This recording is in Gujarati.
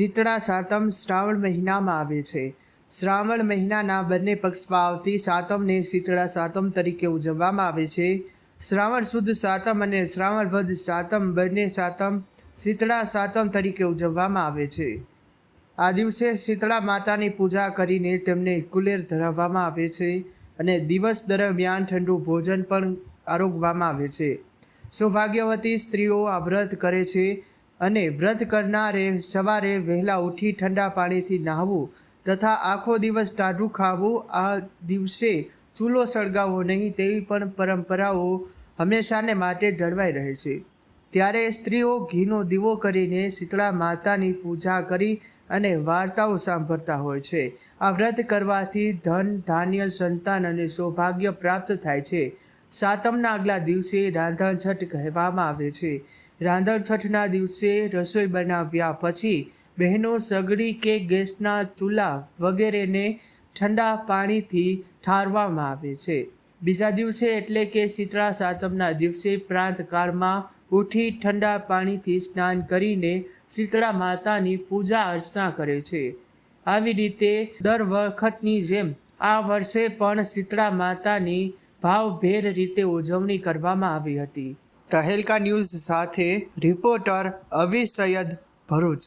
શીતળા સાતમ શ્રાવણ મહિનામાં આવે છે. શ્રાવણ મહિનાના બંને પક્ષમાં આવતી સાતમને શીતળા સાતમ તરીકે ઉજવવામાં આવે છે. શ્રાવણ શુદ્ધ સાતમ અને શ્રાવણ વધ સાતમ બંને સાતમ શીતળા સાતમ તરીકે ઉજવવામાં આવે છે. આ દિવસે શીતળા માતાની પૂજા કરીને તેમને કુલેર ધરાવવામાં આવે છે અને દિવસ દરમિયાન ઠંડુ ભોજન પણ આરોગવામાં આવે છે. સૌભાગ્યવતી સ્ત્રીઓ આ વ્રત કરે છે અને વ્રત કરનારે સવારે વહેલા ઉઠી ઠંડા પાણીથી નહાવું તથા આખો દિવસ ટાઢું ખાવું, આ દિવસે ચૂલો સળગાવવો નહીં તેવી પણ પરંપરાઓ હંમેશાને માટે જળવાઈ રહે છે. ત્યારે સ્ત્રીઓ ઘીનો દીવો કરીને શીતળા માતાની પૂજા કરી અને વાર્તાઓ સાંભળતા હોય છે. આ વ્રત કરવાથી ધન, ધાન્ય, સંતાન અને સૌભાગ્ય પ્રાપ્ત થાય છે. સાતમના આગલા દિવસે રાંધણછઠ કહેવામાં આવે છે. રાંધણ છઠના દિવસે રસોઈ બનાવ્યા પછી બહેનો સગડી કે ગેસના ચૂલા વગેરેને ઠંડા પાણીથી ઠારવામાં આવે છે. બીજા દિવસે એટલે કે શીતળા સાતમના દિવસે પ્રાંતકાળમાં ઉઠી ઠંડા પાણીથી સ્નાન કરીને શીતળા માતાની પૂજા અર્ચના કરે છે. આવી રીતે દર વખતની જેમ આ વર્ષે પણ શીતળા માતાની ભાવભેર રીતે ઉજવણી કરવામાં આવી હતી. તહેલકા ન્યૂઝ સાથે રિપોર્ટર અવી સૈયદ ભરૂચ.